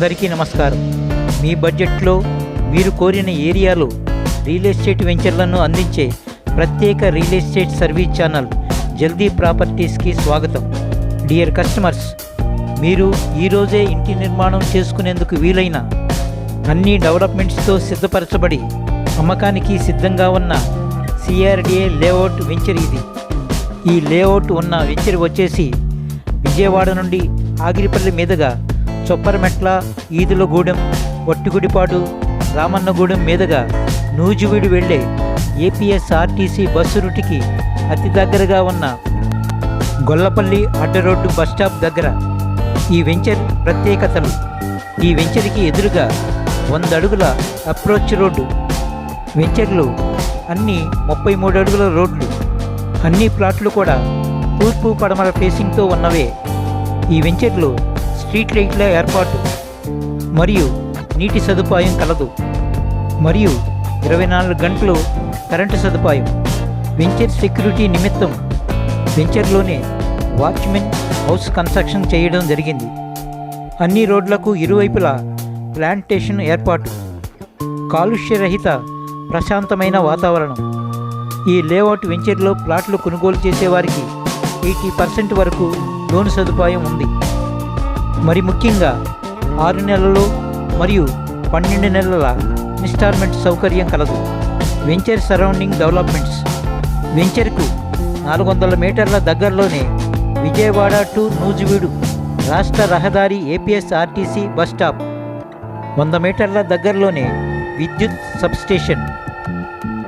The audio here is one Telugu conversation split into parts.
అందరికీ నమస్కారం. మీ బడ్జెట్లో మీరు కోరిన ఏరియాలో రియల్ ఎస్టేట్ వెంచర్లను అందించే ప్రత్యేక రియల్ ఎస్టేట్ సర్వీస్ ఛానల్ జల్దీ ప్రాపర్టీస్కి స్వాగతం. డియర్ కస్టమర్స్ మీరు ఈరోజే ఇంటి నిర్మాణం చేసుకునేందుకు వీలైన అన్ని డెవలప్మెంట్స్తో సిద్ధపరచబడి అమ్మకానికి సిద్ధంగా ఉన్న సిఆర్డిఏ లేఅవుట్ వెంచర్ ఇది. ఈ లేఅవుట్ ఉన్న వెంచర్ వచ్చేసి విజయవాడ నుండి ఆగిరిపల్లి మీదుగా చొప్పరమెట్ల ఈదులగూడెం ఒట్టిగుడిపాడు రామన్నగూడెం మీదుగా నూజివీడు వెళ్ళే ఏపీఎస్ఆర్టీసీ బస్సు రూటుకి అతి దగ్గరగా ఉన్న గొల్లపల్లి అడ్డరోడ్డు బస్ స్టాప్ దగ్గర ఈ వెంచర్ ప్రత్యేకతలు. ఈ వెంచర్కి ఎదురుగా వంద అడుగుల అప్రోచ్ రోడ్డు. వెంచర్లు అన్ని ముప్పై మూడు అడుగుల రోడ్లు. అన్ని ప్లాట్లు కూడా తూర్పు పడమర ఫేసింగ్తో ఉన్నవే. ఈ వెంచర్లు స్ట్రీట్ లైట్ల ఏర్పాటు. మరియు నీటి సదుపాయం కలదు. మరియు ఇరవై నాలుగు గంటలు కరెంటు సదుపాయం. వెంచర్ సెక్యూరిటీ నిమిత్తం వెంచర్లోనే వాచ్మెన్ హౌస్ కన్స్ట్రక్షన్ చేయడం జరిగింది. అన్ని రోడ్లకు ఇరువైపులా ప్లాంటేషన్ ఏర్పాటు. కాలుష్యరహిత ప్రశాంతమైన వాతావరణం. ఈ లేఅవుట్ వెంచర్లో ప్లాట్లు కొనుగోలు చేసేవారికి ఎయిటీ పర్సెంట్ వరకు లోన్ సదుపాయం ఉంది. మరి ముఖ్యంగా ఆరు నెలలు మరియు పన్నెండు నెలల ఇన్స్టాల్మెంట్ సౌకర్యం కలదు. Venture surrounding developments. వెంచర్కు నాలుగు వందల మీటర్ల దగ్గరలోనే విజయవాడ టు నూజివీడు రాష్ట్ర రహదారి ఏపీఎస్ఆర్టీసీ బస్ స్టాప్. వంద మీటర్ల దగ్గరలోనే విద్యుత్ సబ్స్టేషన్.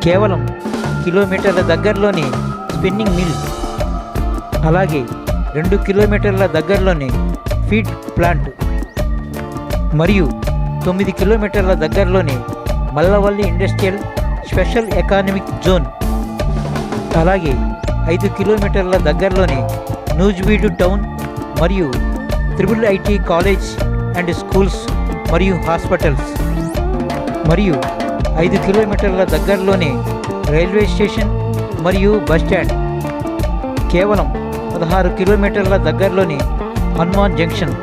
కేవలం కిలోమీటర్ల దగ్గరలోనే స్పిన్నింగ్ మిల్ అలాగే రెండు కిలోమీటర్ల దగ్గరలోనే ఫీడ్ ప్లాంట్ మరియు తొమ్మిది కిలోమీటర్ల దగ్గరలోని Mallavalli industrial special economic zone. అలాగే ఐదు కిలోమీటర్ల దగ్గరలోని నూజ్బీడు టౌన్ మరియు triple IT college and schools మరియు హాస్పిటల్స్ మరియు ఐదు కిలోమీటర్ల దగ్గరలోనే రైల్వే స్టేషన్ మరియు బస్ స్టాండ్. కేవలం పదహారు కిలోమీటర్ల దగ్గరలోని హనుమాన్ జంక్షన్.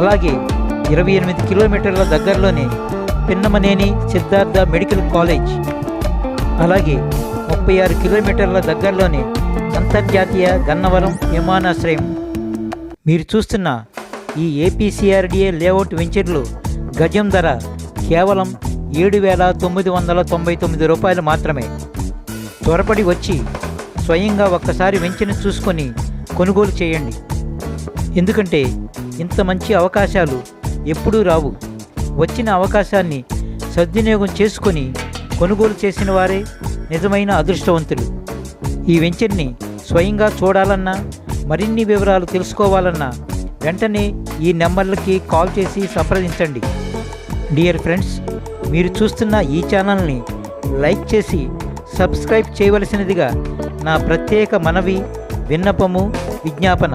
అలాగే ఇరవై ఎనిమిది కిలోమీటర్ల దగ్గరలోనే పిన్నమనేని సిద్ధార్థ మెడికల్ కాలేజ్. అలాగే ముప్పై ఆరు కిలోమీటర్ల దగ్గరలోనే అంతర్జాతీయ గన్నవరం విమానాశ్రయం. మీరు చూస్తున్న ఈ ఏపీసీఆర్డీఏ లేఅవుట్ వెంచర్లు గజం ధర కేవలం ఏడు వేల తొమ్మిది వందల తొంభై తొమ్మిది రూపాయలు మాత్రమే. త్వరపడి వచ్చి స్వయంగా ఒక్కసారి వెంచర్ని చూసుకొని కొనుగోలు చేయండి. ఎందుకంటే ఇంత మంచి అవకాశాలు ఎప్పుడూ రావు. వచ్చిన అవకాశాన్ని సద్వినియోగం చేసుకొని కొనుగోలు చేసిన వారే నిజమైన అదృష్టవంతులు. ఈ వెంచర్ని స్వయంగా చూడాలన్నా మరిన్ని వివరాలు తెలుసుకోవాలన్నా వెంటనే ఈ నెంబర్లకి కాల్ చేసి సంప్రదించండి. డియర్ ఫ్రెండ్స్ మీరు చూస్తున్న ఈ ఛానల్ని లైక్ చేసి సబ్స్క్రైబ్ చేయవలసినదిగా నా ప్రత్యేక మనవి విన్నపము విజ్ఞాపన.